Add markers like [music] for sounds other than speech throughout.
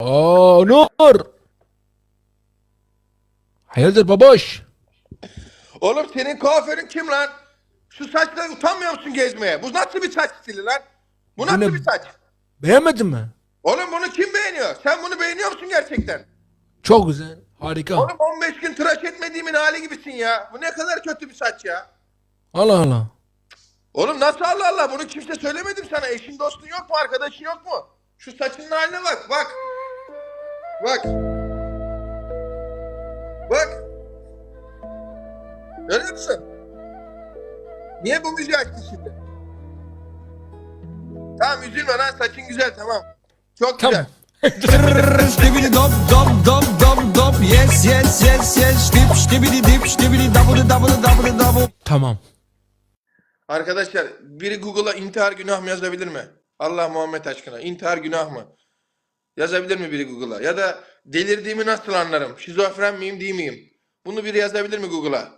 Oo Nur. Hayırdır baboş? Oğlum senin kuaförün kim lan? Şu saçla utanmıyor musun gezmeye? Bu nasıl bir saç stili lan? Bu nasıl ne- bir saç? Beğenmedin mi? Oğlum bunu kim beğeniyor? Sen bunu beğeniyor musun gerçekten? Çok güzel. Harika. Oğlum 15 gün tıraş etmediğimin hali gibisin ya. Bu ne kadar kötü bir saç ya. Allah Allah. Oğlum nasıl Allah Allah bunu kimse söylemedim sana. Eşin dostun yok mu? Arkadaşın yok mu? Şu saçının haline bak bak. Bak. Bak. Görüyor musun? Niye bu müziği açtın şimdi? Tamam üzülme lan saçın güzel tamam. Çok güzel. Tamam. Stibidi dop dop dop dop dop yes yes yes yes Stip stibidi dip stibidi dabıdı dabıdı dabıdı dabı Tamam. Arkadaşlar biri Google'a intihar günah mı yazabilir mi? Allah Muhammed aşkına intihar günah mı? Yazabilir mi biri Google'a? Ya da delirdiğimi nasıl anlarım? Şizofren miyim değil miyim? Bunu biri yazabilir mi Google'a?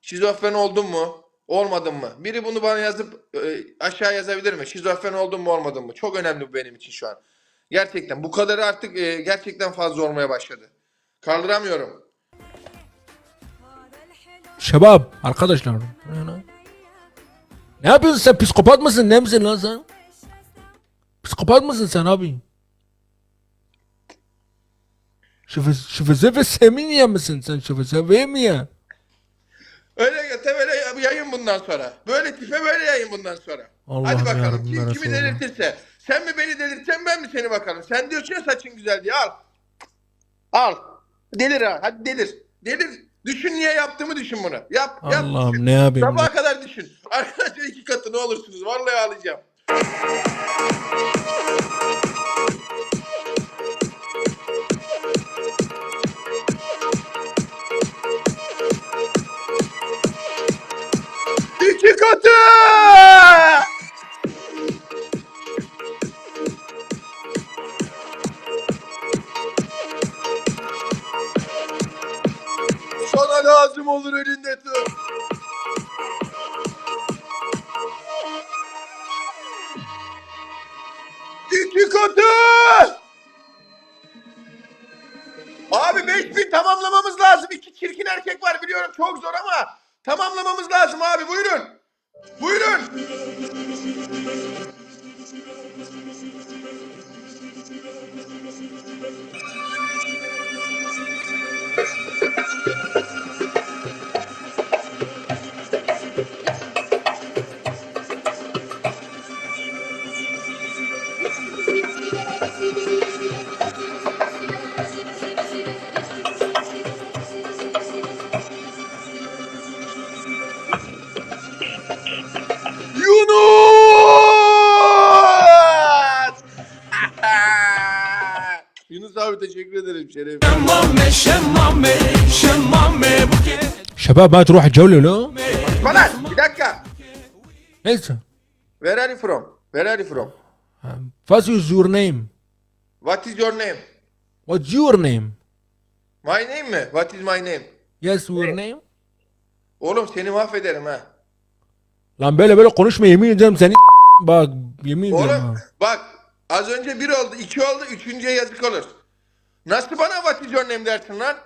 Şizofren oldum mu? Olmadım mı? Biri bunu bana yazıp e, aşağı yazabilir mi? Şizofren oldum mu olmadım mı? Çok önemli bu benim için şu an. Gerçekten bu kadarı artık e, gerçekten fazla olmaya başladı. Kaldıramıyorum. Şebap arkadaşlar. Ne yapıyorsun sen? Psikopat mısın? Ne misin lan sen? Psikopat mısın sen abi? Şifre seminiye misin sen? Şifre mi ya? Öyle yata böyle yayın bundan sonra. Böyle tipe böyle yayın bundan sonra. Allah'ım Hadi bakalım kim ya kimi delirtirse. Sen mi beni delirteceksin ben mi seni bakalım. Sen diyorsun ya saçın güzel diye al. Al. Delir ha hadi delir. Delir. Düşün niye yaptığımı düşün bunu. Yap yap. Allah'ım ne yapayım? Sabaha kadar düşün. [laughs] Arkadaşlar iki katı ne olursunuz. Vallahi ağlayacağım. İki katı! Sana lazım olur elinde tut. İki katı! Abi 5000 tamamlamamız lazım. İki çirkin erkek var biliyorum çok zor ama tamamlamamız lazım abi buyurun. Buyurun. teşekkür ederim şeref. Şemmame şemmame şemmame bu kez شباب ما تروح الجولة لا؟ Bana bir dakika. نيلسون Where are you from? Where are you from? What is your name? What is your name? What's your name? My name mi? What is my name? Yes your name? Oğlum seni mahvederim ha. Lan böyle böyle konuşma yemin ederim seni bak yemin ederim ha. Oğlum bak az önce bir oldu, iki oldu, üçüncüye yazık olur. Nasıl bana what is your name dersin lan?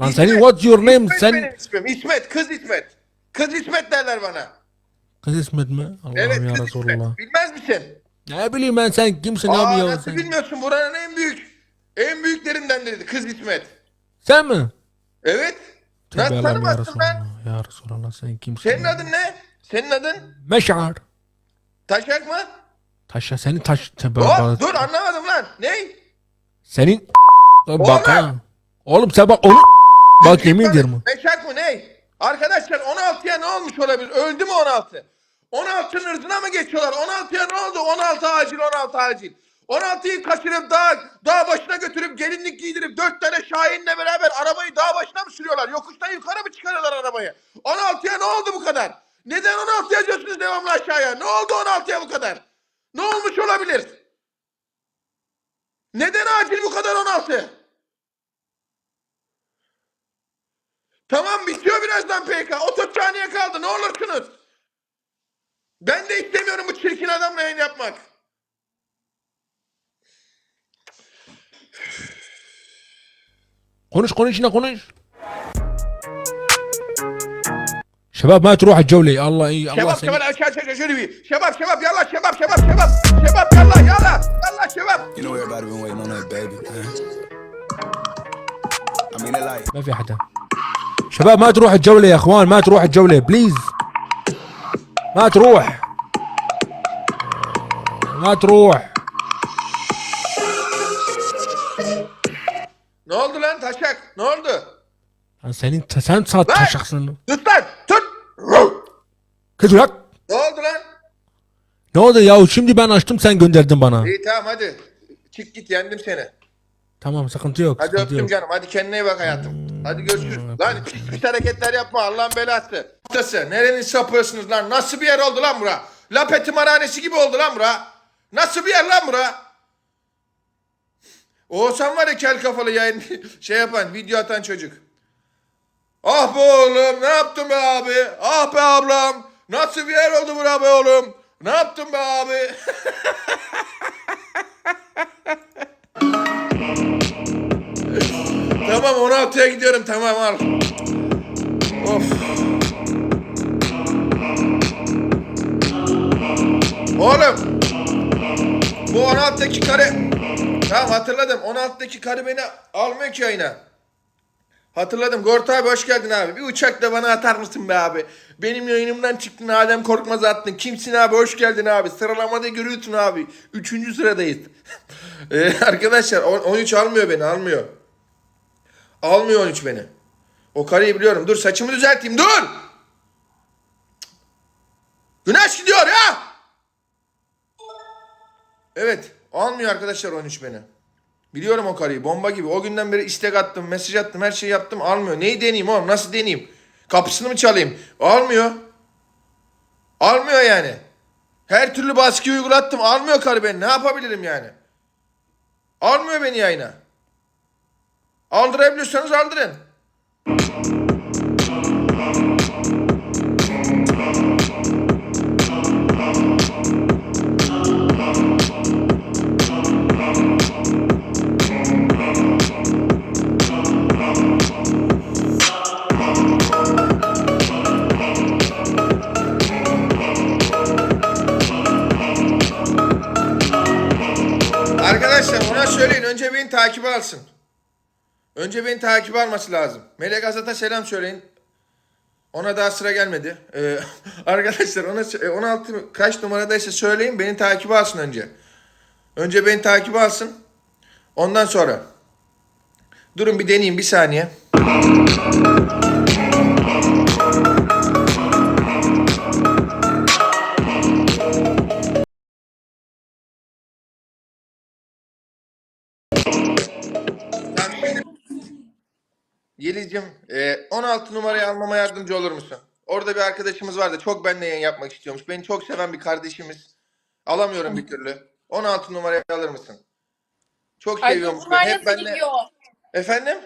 Lan senin what's your name? İsmet Sen benim ismim. İsmet, kız İsmet. Kız İsmet derler bana. kız ismet mi? Allah'ım Evet ya kız. İsmet. Bilmez misin? Ne bileyim ben sen kimsin Aa, abi ya nasıl sen? bilmiyorsun? Buranın en büyük, en büyüklerinden dedi kız İsmet. Sen mi? Evet. Tövbe Nasıl Allah'ım ya tanımazsın ben? Resulallah. Ya Resulallah sen kimsin? Senin ya? adın ne? Senin adın? Meşar. Taşak mı? Taşa seni taş... Tövbe Hop, Allah. dur anlamadım lan. Ney? Senin... Bak Oğlum. ha. Oğlum sen bak onu... Bak yemin ederim. Meşak mı ney? Arkadaşlar 16'ya ne olmuş olabilir? Öldü mü 16? 16'nın ırzına mı geçiyorlar? 16'ya ne oldu? 16 acil 16 acil. 16'yı kaçırıp dağ, dağ başına götürüp gelinlik giydirip 4 tane Şahin'le beraber arabayı dağ başına mı sürüyorlar? Yokuştan yukarı mı çıkarıyorlar arabayı? 16'ya ne oldu bu kadar? Neden 16 yazıyorsunuz devamlı aşağıya? Ne oldu 16'ya bu kadar? Ne olmuş olabilir? Neden acil bu kadar 16? Tamam bitiyor birazdan PK. 30 saniye kaldı ne olursunuz. Ben de istemiyorum bu çirkin adamla yayın yapmak. Konuş konuş yine konuş. شباب ما تروح الجولة يا الله إي الله شباب شباب شباب شباب يلا شباب شباب شباب شباب يلا يلا يلا شباب. You know everybody been waiting on that baby. I mean like ما في حدا. شباب ما تروح الجولة يا إخوان ما تروح الجولة بليز ما تروح. ما تروح. Ne oldu lan taşak? Ne oldu? Sen sen sat taşaksın tut lan! Tut! Kız bırak. Ne oldu lan? Ne oldu ya şimdi ben açtım sen gönderdin bana. İyi tamam hadi. Çık git yendim seni. Tamam sıkıntı yok. Hadi sıkıntı öptüm yok. canım. Hadi kendine iyi bak hayatım. Hadi görüşürüz. Lan pis pis hareketler yapma Allah'ın belası. Nasıl? Nerenin sapıyorsunuz lan? Nasıl bir yer oldu lan bura? Lapeti marhanesi gibi oldu lan bura. Nasıl bir yer lan bura? Oğuzhan var ya kel kafalı yayın [laughs] şey yapan video atan çocuk. Ah be oğlum ne yaptın be abi? Ah be ablam. Nasıl bir yer oldu bura be oğlum? Ne yaptın be abi? [laughs] Tamam 16'ya gidiyorum tamam al. Of. Oğlum. Bu 16'daki karı. Tamam hatırladım. 16'daki karı beni almıyor ki yayına. Hatırladım. Gort abi hoş geldin abi. Bir uçakla bana atar mısın be abi? Benim yayınımdan çıktın Adem Korkmaz attın. Kimsin abi? Hoş geldin abi. Sıralamada görüyorsun abi. Üçüncü sıradayız. [laughs] Ee, arkadaşlar on- 13 almıyor beni almıyor. Almıyor 13 beni. O karıyı biliyorum. Dur saçımı düzelteyim. Dur! Güneş gidiyor ya! Evet. Almıyor arkadaşlar 13 beni. Biliyorum o karıyı. Bomba gibi. O günden beri istek attım, mesaj attım, her şeyi yaptım. Almıyor. Neyi deneyeyim oğlum? Nasıl deneyeyim? Kapısını mı çalayım? Almıyor. Almıyor yani. Her türlü baskı uygulattım. Almıyor karı beni. Ne yapabilirim yani? Almıyor beni yayına. Aldırabiliyorsanız aldırın. Takibe alsın. Önce beni takibe alması lazım. Melek Azat'a selam söyleyin. Ona daha sıra gelmedi. Ee, [laughs] arkadaşlar ona sö- e, 16 kaç numaradaysa söyleyin beni takibe alsın önce. Önce beni takibe alsın. Ondan sonra. Durun bir deneyeyim bir saniye. Yeliz'cim e, 16 numarayı almama yardımcı olur musun? Orada bir arkadaşımız vardı. Çok benimle yayın yapmak istiyormuş. Beni çok seven bir kardeşimiz. Alamıyorum bir türlü. 16 numarayı alır mısın? Çok Ay dur seviyormuş bunlar beni. Hep nasıl benimle... gidiyor? Efendim?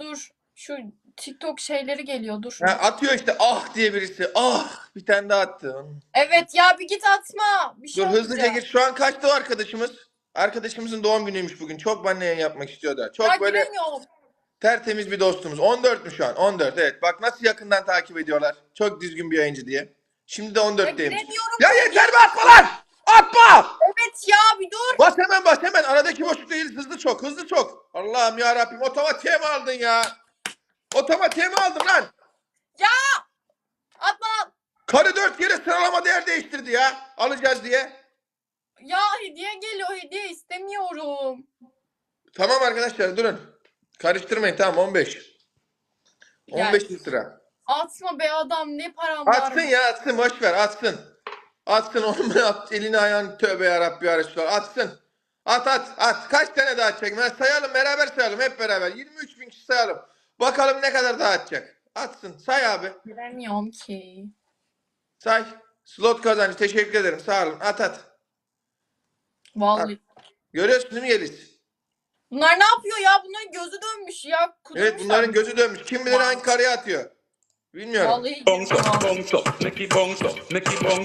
Dur. Şu TikTok şeyleri geliyor dur. Ha, atıyor işte ah diye birisi. Ah bir tane daha attı. Evet ya bir git atma. Bir şey Dur hızlıca gir. Şu an kaçta o arkadaşımız? Arkadaşımızın doğum günüymüş bugün. Çok benimle yayın yapmak istiyordu. Çok Ya böyle giremiyorum. Tertemiz bir dostumuz. 14 mü şu an? 14 evet. Bak nasıl yakından takip ediyorlar. Çok düzgün bir yayıncı diye. Şimdi de Ya 14'teymiş. giremiyorum. Ya yeter mi atma lan? Atma! Evet ya bir dur. Bas hemen bas hemen. Aradaki boşluk değil. Hızlı çok. Hızlı çok. Allah'ım ya Rabbim. Otomatiğe mi aldın ya? Otomatiğe mi aldın lan? Atma lan. Karı dört kere sıralama değer değiştirdi ya. Alacağız diye. Ya hediye geliyor hediye istemiyorum. Tamam arkadaşlar durun. Karıştırmayın tamam 15. Ya 15 lira. Atma be adam ne param var. Atsın ya atsın boş ver atsın. Atsın onu [laughs] at elini ayağını tövbe yarabbi ya Resulallah atsın. At at at kaç tane daha atacak? Ben sayalım beraber sayalım hep beraber. 23 bin kişi sayalım. Bakalım ne kadar daha atacak. Atsın say abi. Giremiyorum ki. Say. Slot kazancı teşekkür ederim sağ olun at at. Vallahi. Görüyorsun değil mi Yeliz? Bunlar ne yapıyor ya? Bunların gözü dönmüş ya. Evet Kudurmuşlar. bunların gözü dönmüş. Kim bilir hangi karıya atıyor. Bilmiyorum. Vallahi make it bounce up, make it bounce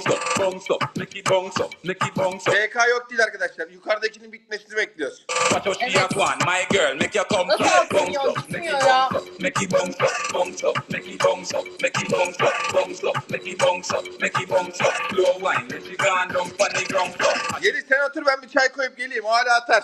up, bounce up, make it bounce up, make it bounce up. PK yok değil arkadaşlar. Yukarıdakinin bitmesini bekliyoruz. Watch how she Evet. a go on, my girl, make your come Nasıl make Gitmiyor it ya. make it bounce up. Slow wine, let she gone down on the ground floor. Yeliz sen otur ben bir çay koyup geleyim. O hala atar.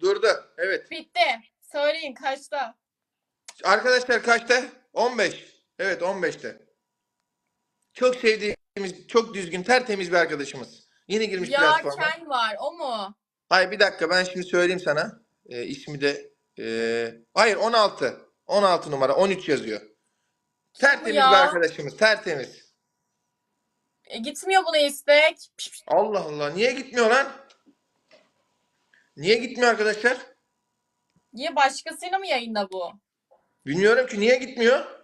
Durdu. Evet. Bitti. Söyleyin kaçta? Arkadaşlar kaçta? 15. Evet 15'te. Çok sevdiğimiz, çok düzgün, tertemiz bir arkadaşımız. Yeni girmiş Ya platforma. Ken var o mu? Hayır bir dakika ben şimdi söyleyeyim sana. Ee, ismi de e, hayır 16. 16 numara 13 yazıyor. Tertemiz ya? bir arkadaşımız. Tertemiz. E, gitmiyor buna istek. Piş, piş. Allah Allah niye gitmiyor lan? Niye gitmiyor arkadaşlar? Niye başkasıyla mı yayında bu? Bilmiyorum ki niye gitmiyor?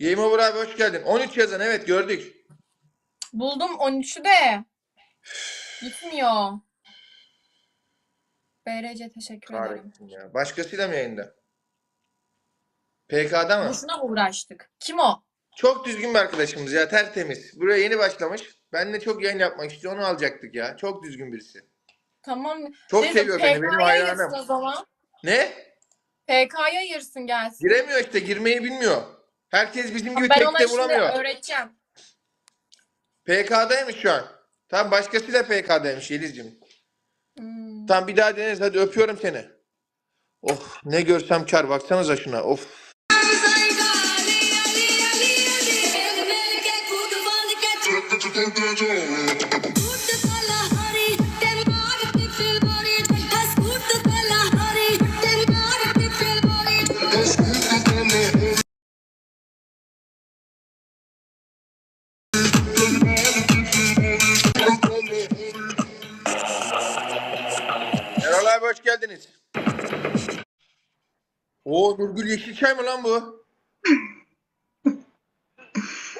Game Over abi hoş geldin. 13 yazan evet gördük. Buldum 13'ü de. Gitmiyor. BRC teşekkür ederim. Kahretsin ya. Başkasıyla mı yayında? PK'da mı? Boşuna mı uğraştık? Kim o? Çok düzgün bir arkadaşımız ya tertemiz. Buraya yeni başlamış. Benimle çok yayın yapmak istiyor. Onu alacaktık ya. Çok düzgün birisi. Tamam. Çok Neyse, seviyor beni. Benim PK'ya hayranım. ayırsın o zaman. Ne? PK'ya ayırsın gelsin. Giremiyor işte. Girmeyi bilmiyor. Herkes bizim gibi Ben ona tekte şimdi vuramıyor. öğreteceğim. PK'daymış şu an. Tam başkasıyla PK'daymış Yeliz'cim. Hmm. Tamam bir daha deneriz. Hadi öpüyorum seni. Of ne görsem kar. Baksanıza şuna. Of. Erol geldiniz. Oo Nurgül Yeşilçay mı lan bu?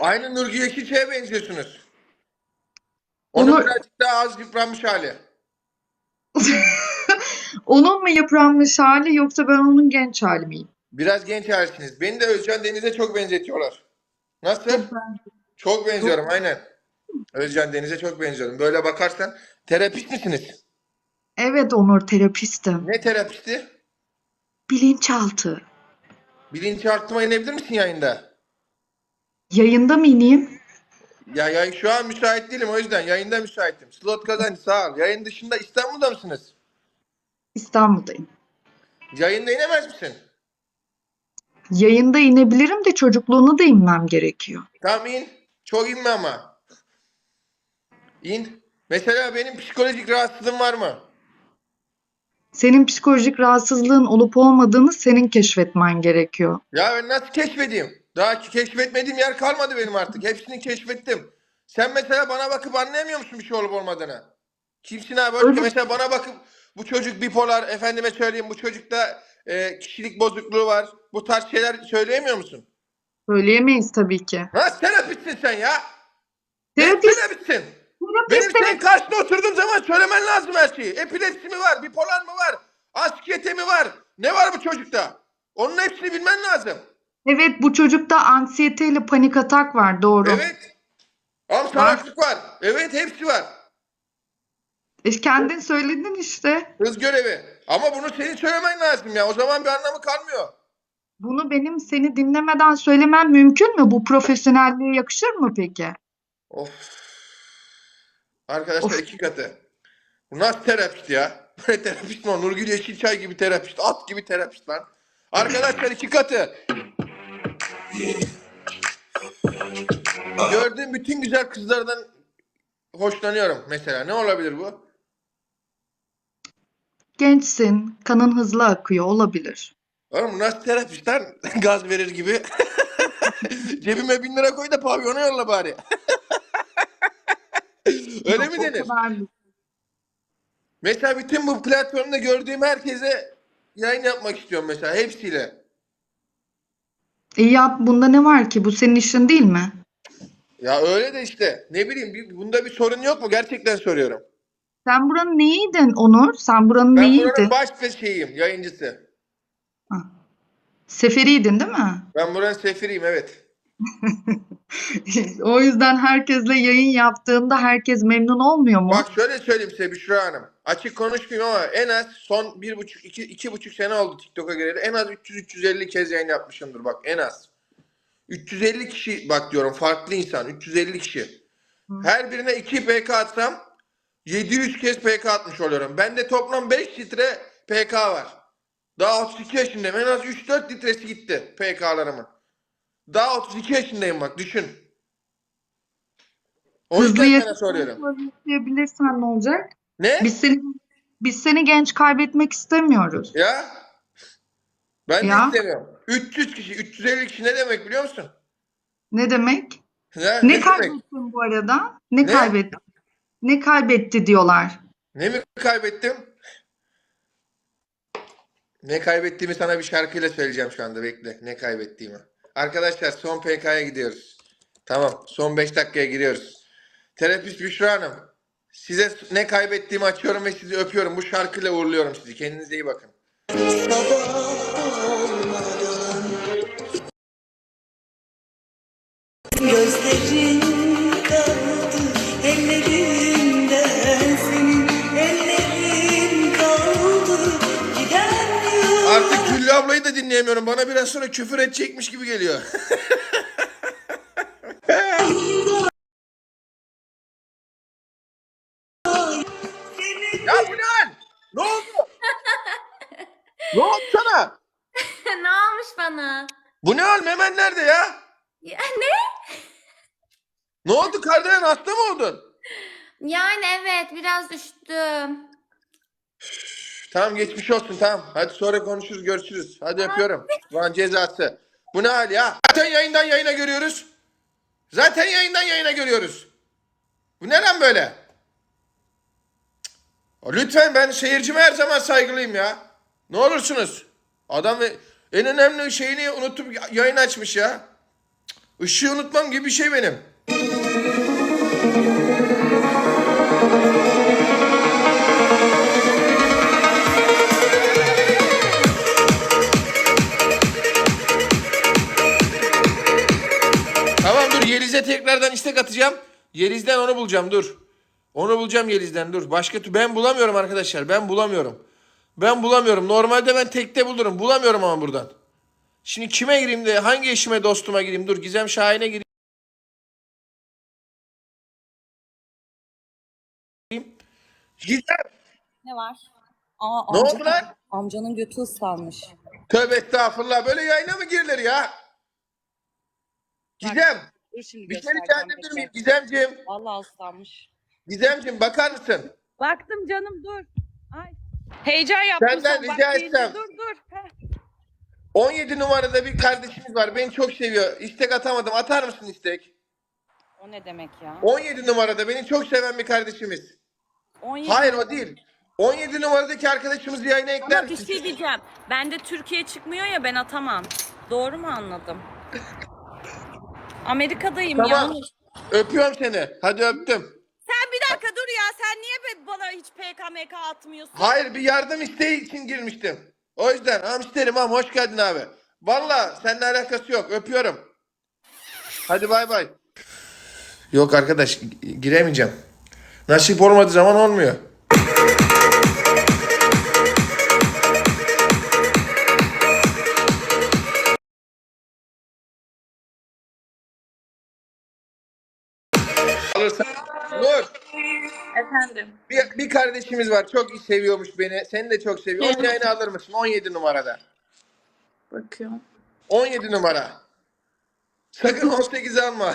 Aynı Nurgül Yeşilçay'a benziyorsunuz. Onun Onu- birazcık daha az yıpranmış hali. [laughs] Onun mu yıpranmış hali yoksa ben onun genç hali miyim? Biraz genç halisiniz. Beni de Özcan Deniz'e çok benzetiyorlar. Nasıl? Çok benziyorum aynen. Özcan Deniz'e çok benziyorum. Böyle bakarsan terapist misiniz? Evet Onur terapistim. Ne terapisti? Bilinçaltı. Bilinçaltıma inebilir misin yayında? Yayında mı ineyim? Ya, ya şu an müsait değilim o yüzden yayında müsaitim. Slot kazancı sağ ol. Yayın dışında İstanbul'da mısınız? İstanbul'dayım. Yayında inemez misin? Yayında inebilirim de çocukluğuna da inmem gerekiyor. Tamam in. Çok inme ama. İn. Mesela benim psikolojik rahatsızlığım var mı? Senin psikolojik rahatsızlığın olup olmadığını senin keşfetmen gerekiyor. Ya ben nasıl keşfedeyim? Daha ki keşfetmediğim yer kalmadı benim artık. Hepsini keşfettim. Sen mesela bana bakıp anlayamıyor musun bir şey olup olmadığını? Kimsin abi? Öyle- Mesela bana bakıp bu çocuk bipolar, efendime söyleyeyim bu çocukta e, kişilik bozukluğu var. Bu tarz şeyler söyleyemiyor musun? Söyleyemeyiz tabii ki. Nasıl terapistsin sen ya? Terapist, terapistsin? Benim senin karşına oturduğum zaman söylemen lazım her şeyi. Epilepsi mi var? Bipolar mı var? Anksiyete mi var? Ne var bu çocukta? Onun hepsini bilmen lazım. Evet bu çocukta anksiyeteyle panik atak var doğru. Evet. Am salaklık var. Evet hepsi var. E, kendin söyledin işte. Hız görevi. Ama bunu senin söylemen lazım ya. O zaman bir anlamı kalmıyor. Bunu benim seni dinlemeden söylemem mümkün mü? Bu profesyonelliğe yakışır mı peki? Of. Arkadaşlar Of. iki katı. Bu nasıl terapist ya? Böyle terapist mi? Nurgül Yeşilçay gibi terapist. At gibi terapist lan. Arkadaşlar iki katı. Gördüğüm bütün güzel kızlardan hoşlanıyorum mesela. Ne olabilir bu? Gençsin, kanın hızlı akıyor olabilir. Oğlum bu nasıl terapist lan? [laughs] Gaz verir gibi. [laughs] Cebime bin lira koy da pavyona yolla bari. [laughs] [laughs] Öyle Yok, mi denir? kadar. Mesela bütün bu platformda gördüğüm herkese yayın yapmak istiyorum mesela hepsiyle. E yap bunda ne var ki? Bu senin işin değil mi? Ya öyle de işte ne bileyim bir- bunda bir sorun yok mu? Gerçekten soruyorum. Sen buranın neyiydin Onur? Sen buranın Ben neyiydin? buranın baş ve şeyim, yayıncısı. Seferiydin değil mi? Ben buranın sefiriyim evet. [laughs] O yüzden herkesle yayın yaptığında herkes memnun olmuyor mu? Bak şöyle söyleyeyim size Büşra Hanım. Açık konuşmayayım ama en az son bir buçuk, iki, iki buçuk sene oldu TikTok'a gireli. En az 300-350 kez yayın yapmışımdır bak en az. 350 kişi bak diyorum farklı insan 350 kişi. Her birine 2 PK atsam 700 kez PK atmış oluyorum. Bende toplam 5 litre PK var. Daha 32 yaşındayım. En az 3-4 litresi gitti PK'larımın. Daha 32 yaşındayım bak düşün. O Hızlı yüzden sana soruyorum. yaşayabilirsen ne olacak? Ne? Biz seni biz seni genç kaybetmek istemiyoruz. Ya? Ben Ya. de istemiyorum. 300 kişi, 350 kişi ne demek biliyor musun? Ne demek? Ya, Ne demek? kaybettin bu arada? Ne, Ne? kaybetti? Ne kaybetti diyorlar. Ne mi kaybettim? Ne kaybettiğimi sana bir şarkıyla söyleyeceğim şu anda bekle. Ne kaybettiğimi. Arkadaşlar son PK'ya gidiyoruz. Tamam son 5 dakikaya giriyoruz. Terapist Büşra Hanım. Size ne kaybettiğimi açıyorum ve sizi öpüyorum. Bu şarkıyla uğurluyorum sizi. Kendinize iyi bakın. Gözlerin ablayı da dinleyemiyorum. Bana biraz sonra küfür edecekmiş gibi geliyor. [laughs] ya bu ne hal? Ne oldu? ne oldu sana? [laughs] ne olmuş bana? Bu ne hal? Memen nerede ya? Ya ne? Ne oldu Kardelen hasta mı oldun? Yani evet biraz düştüm. Tamam geçmiş olsun tamam. Hadi sonra konuşuruz görüşürüz. Hadi öpüyorum. Van cezası. Bu ne hal ya? Zaten yayından yayına görüyoruz. Zaten yayından yayına görüyoruz. Bu ne lan böyle? Lütfen ben seyircime her zaman saygılıyım ya. Ne olursunuz. Adam ve- en önemli şeyini unutup ya- yayın açmış ya. Işığı unutmam gibi bir şey benim. Yeliz'e tekrardan istek atacağım. Yeliz'den onu bulacağım dur. Onu bulacağım Yeliz'den dur. Başka tü- ben bulamıyorum arkadaşlar. Ben bulamıyorum. Ben bulamıyorum. Normalde ben tekte bulurum. Bulamıyorum ama buradan. Şimdi kime gireyim de hangi eşime dostuma gireyim? Dur Gizem Şahin'e gireyim. Gizem Ne var? Aa, ne amca- oldu lan? Amcanın götü ıslanmış. Tövbe estağfurullah. Böyle yayına mı girilir ya? Gizem Dur şimdi bir şey rica göstereceğim edebilir bekle. miyim? Gizemciğim. Vallahi ıslanmış. Gizemciğim bakar mısın? Baktım canım dur. Ay. Heyecan yaptım. Senden son rica deyince. etsem. Dur dur. Heh. 17 numarada bir kardeşimiz var. Beni çok seviyor. İstek atamadım. Atar mısın istek? O ne demek ya? 17 numarada beni çok seven bir kardeşimiz. 17 Hayır o değil. 17 numaradaki arkadaşımızı yayına ekler Ama bir misin? şey diyeceğim. Bende Türkiye çıkmıyor ya ben atamam. Doğru mu anladım? [laughs] Amerika'dayım Tamam. ya. Öpüyorum seni. Hadi öptüm. Sen bir dakika dur ya. Sen niye be- bana hiç PKMK atmıyorsun? Hayır bir yardım isteği için girmiştim. O yüzden hamsterim am hoş geldin abi. Valla seninle alakası yok. Öpüyorum. Hadi bay bay. Yok arkadaş gi- giremeyeceğim. Nasip olmadığı zaman olmuyor. Efendim. Bir, bir kardeşimiz var. Çok iyi seviyormuş beni. Seni de çok seviyor. Onun yayını alır mısın? 17 numarada. Bakıyorum. 17 numara. Sakın [laughs] 18 alma. [laughs]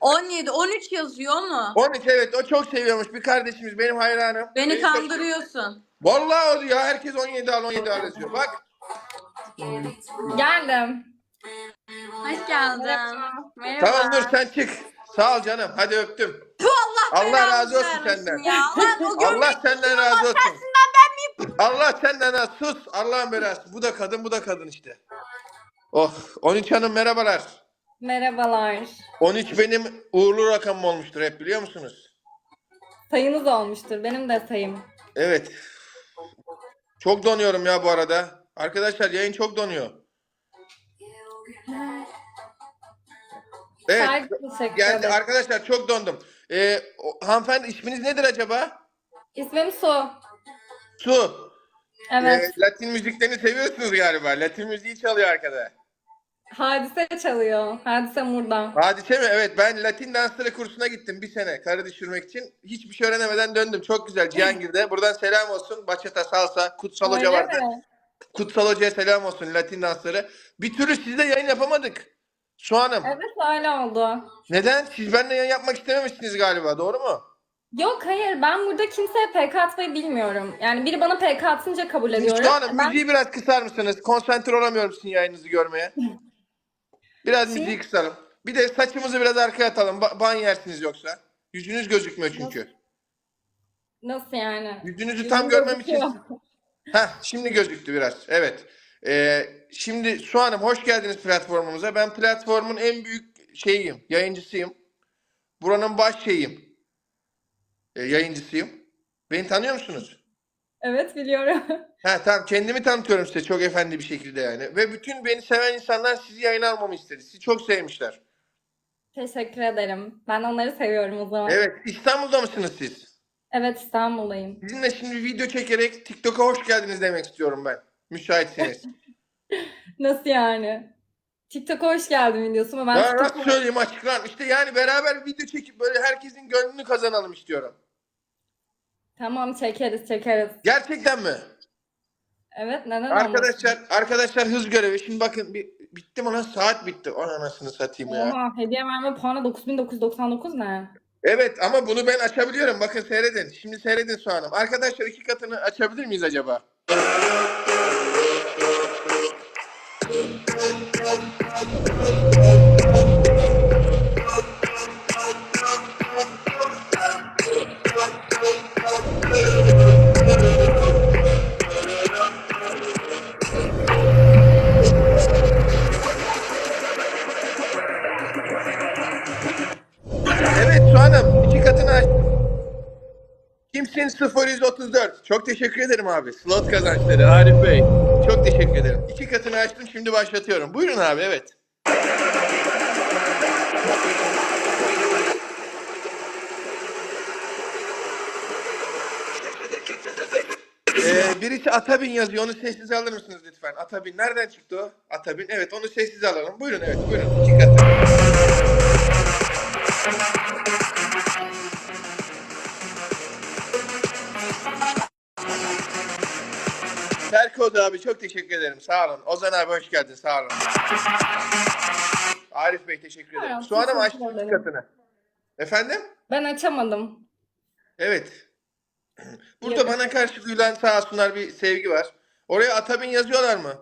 17, 13 yazıyor mu? 13 evet o çok seviyormuş. Bir kardeşimiz benim hayranım. Beni çok- kandırıyorsun. Vallahi o ya herkes 17 al 17 al yazıyor. Bak Geldim. Hoş geldin. Merhaba. Tamam dur sen çık. Sağ ol canım. Hadi öptüm. Allah belanı razı olsun senden. Ya. Lan o [laughs] gömlek Allah senden razı olsun. Allah senden razı sus. Allah'ın belası. Bu da kadın bu da kadın işte. Oh 13 hanım merhabalar. Merhabalar. 13 benim uğurlu rakamım olmuştur hep biliyor musunuz? Sayınız olmuştur. Benim de sayım. Evet. Çok donuyorum ya bu arada. Arkadaşlar yayın çok donuyor. Evet. Geldi arkadaşlar çok dondum. Ee, o- hanımefendi isminiz nedir acaba? İsmim Su. Su. Evet. Ee, Latin müziklerini seviyorsunuz galiba. Latin müziği çalıyor arkada. Hadise çalıyor. Hadise burada. Hadise mi? Evet ben Latin dansları kursuna gittim bir sene karı düşürmek için. Hiçbir şey öğrenemeden döndüm. Çok güzel Cihangir'de. Buradan selam olsun. Bachata, salsa, Kutsal Hoca Öyle vardı. mi? Kutsal Hoca'ya selam olsun Latin dansları. Bir türlü sizle yayın yapamadık. Su Hanım. Evet öyle oldu. Neden? Siz benimle yayın yapmak istememişsiniz galiba. Doğru mu? Yok hayır ben burada kimseye PK atmayı bilmiyorum. Yani biri bana PK atınca kabul ediyorum. Su Hanım Ben- müziği biraz kısar mısınız? Konsantre olamıyorum sizin yayınınızı görmeye. [laughs] Biraz Siz- müziği kısalım. Bir de saçımızı biraz arkaya atalım. Ba- ban yersiniz yoksa. Yüzünüz gözükmüyor çünkü. Nasıl yani? Yüzünüzü Yüzüm tam görmem için. gözüküyor. Heh, şimdi gözüktü biraz. Evet. Ee, şimdi Su Hanım hoş geldiniz platformumuza. Ben platformun en büyük şeyiyim, yayıncısıyım. Buranın baş şeyiyim. Ee, yayıncısıyım. Beni tanıyor musunuz? Evet biliyorum. [laughs] Ha tamam kendimi tanıtıyorum size çok efendi bir şekilde yani. Ve bütün beni seven insanlar sizi yayına almamı istedi. Sizi çok sevmişler. Teşekkür ederim. Ben onları seviyorum o zaman. Evet İstanbul'da mısınız siz? Evet İstanbul'dayım. Sizinle şimdi video çekerek TikTok'a hoş geldiniz demek istiyorum ben. Müsaitseniz. [laughs] Nasıl yani? TikTok'a hoş geldin videosu mu? Ben Ya TikTok'a- nasıl söyleyeyim açık lan? İşte yani beraber video çekip böyle herkesin gönlünü kazanalım istiyorum. Tamam çekeriz çekeriz. Gerçekten mi? Evet neden olmasın? Arkadaşlar arkadaşlar hız görevi. Şimdi bakın bir, bitti mi lan? Saat bitti. O anasını satayım ya. Oha hediye verme puanı 9999 ne? Evet ama bunu ben açabiliyorum. Bakın seyredin. Şimdi seyredin Su Hanım. Arkadaşlar iki katını açabilir miyiz acaba? Kimsin 0134? Çok teşekkür ederim abi. Slot kazançları Arif Bey. Çok teşekkür ederim. İki katını açtım şimdi başlatıyorum. Buyurun abi evet. Ee, birisi Atabin yazıyor. Onu sessiz alır mısınız lütfen? Atabin nereden çıktı o? Atabin. Evet onu sessiz alalım. Buyurun evet buyurun. İki katı. Serkoz abi çok teşekkür ederim. Sağ olun. Ozan abi hoş geldin. Sağ olun. Arif Bey teşekkür ederim. Tamam, Su Hanım teşekkür açtı iki ederim. katını. Efendim? Ben açamadım. Evet. [clears throat] Burada Yok. bana karşı duyulan sağ olsunlar bir sevgi var. Oraya Atabin yazıyorlar mı?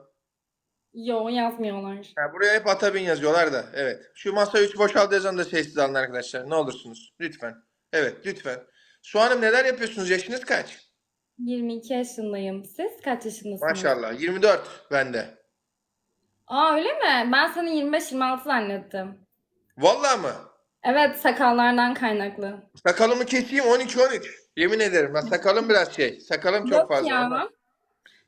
Yo yazmıyorlar. Ha, buraya hep Atabin yazıyorlar da. Evet. Şu masa 3 boşaldı yazanı da sessiz alın arkadaşlar. Ne olursunuz. Lütfen. Evet lütfen. Su Hanım neler yapıyorsunuz? Yaşınız kaç? 22 yaşındayım. Siz kaç yaşındasınız? Maşallah. 24 bende. Aa öyle mi? Ben seni 25-26 zannettim. Vallahi mı? Evet sakallardan kaynaklı. Sakalımı keseyim 12-13. Yemin ederim. Ben sakalım biraz şey. Sakalım çok Yok fazla. ya. ama.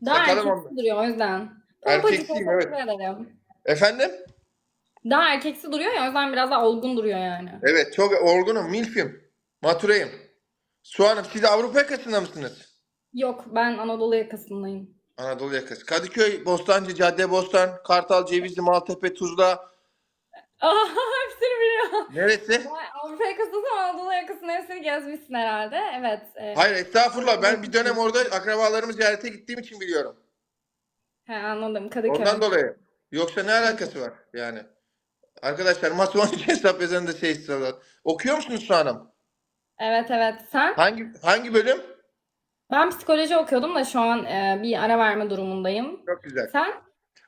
Daha Sakalım erkeksi duruyor o yüzden. Erkeksiyim, evet. ederim. Efendim? Daha erkeksi duruyor ya o yüzden biraz daha olgun duruyor yani. Evet çok orgunum. Milfim. Matureyim. Su Hanım siz Avrupa yakasında mısınız? Yok ben Anadolu yakasındayım. Anadolu yakası. Kadıköy, Bostancı, Cadde Bostan, Kartal, Cevizli, Maltepe, Tuzla. [laughs] Aa hepsini biliyorum. Neresi? Vay, Avrupa yakasında Anadolu yakasının hepsini gezmişsin herhalde. Evet. e, Hayır estağfurullah. Ben bir dönem orada akrabalarımı ziyarete gittiğim için biliyorum. he, anladım Kadıköy. Ondan dolayı. Yoksa ne alakası var yani? Arkadaşlar 13 hesap yazanı da sessiz alın. Okuyor musunuz Su Hanım? Evet evet. Sen? Hangi hangi bölüm? Ben psikoloji okuyordum da şu an e, bir ara verme durumundayım. Çok güzel. Sen?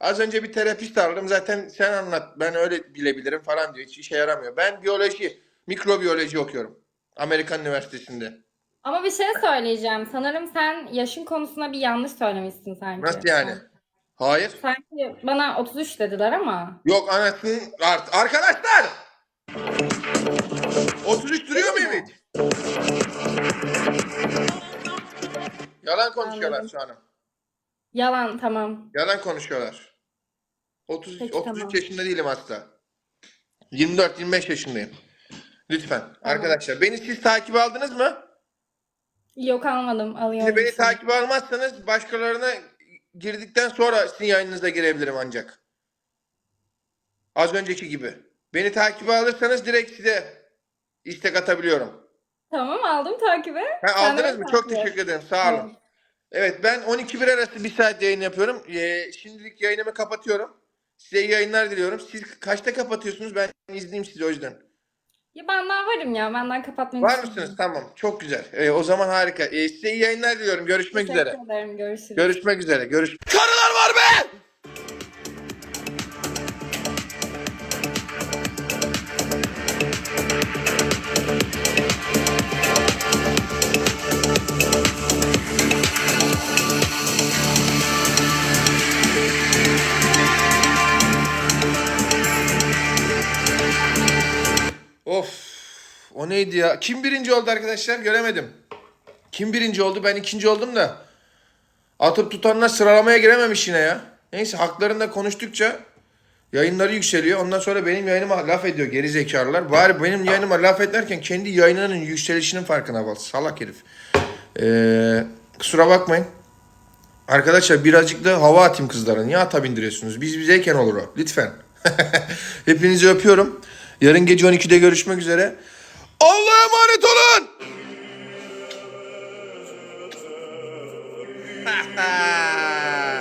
Az önce bir terapist aldım. Zaten sen anlat. Ben öyle bilebilirim falan diyor. Hiç işe yaramıyor. Ben biyoloji, mikrobiyoloji okuyorum. Amerikan Üniversitesi'nde. Ama bir şey söyleyeceğim. Sanırım sen yaşın konusunda bir yanlış söylemişsin sanki. Nasıl yani? Hayır. Sanki bana 33 dediler ama. Yok anasının art. Arkadaşlar! 33 duruyor muyum hiç? Yalan konuşuyorlar Anladım. şu an. Yalan tamam. Yalan konuşuyorlar. 30, Peki, 33 tamam. yaşında değilim asla. 24-25 yaşındayım. Lütfen. Arkadaşlar beni siz takip aldınız mı? Yok almadım. Alıyorum. Şimdi beni şimdi. takip almazsanız başkalarına girdikten sonra sizin yayınınıza girebilirim ancak. Az önceki gibi. Beni takip alırsanız direkt size istek atabiliyorum. Tamam aldım takibe. Ha, Sen de aldınız beni mı? Çok takip et. teşekkür ederim. Sağ olun. Evet. Evet ben 12-1 arası bir saat yayın yapıyorum. Ee, şimdilik yayınımı kapatıyorum. Size iyi yayınlar diliyorum. Siz kaçta kapatıyorsunuz? Ben izleyeyim sizi o yüzden. Ya ben daha varım ya. Benden kapatmayı Var düşünmüyorum. mısınız? Tamam. Çok güzel. Ee, o zaman harika. Ee, size iyi yayınlar diliyorum. Görüşmek Teşekkür üzere. ederim. Görüşürüz. Görüşmek üzere. Görüş. Karılar var be! Neydi ya? Kim birinci oldu arkadaşlar? Göremedim. Kim birinci oldu? Ben ikinci oldum da. Atıp tutanlar sıralamaya girememiş yine ya. Neyse haklarında konuştukça yayınları yükseliyor. Ondan sonra benim yayınıma laf ediyor geri zekalılar. Bari benim yayınıma laf ederken kendi yayınının yükselişinin farkına bak. Salak herif. Ee, kusura bakmayın. Arkadaşlar birazcık da hava atayım kızlara. Niye ata bindiriyorsunuz? Biz bizeyken olur o. Lütfen. [laughs] Hepinizi öpüyorum. Yarın gece 12'de görüşmek üzere. Allah'a emanet olun. [laughs]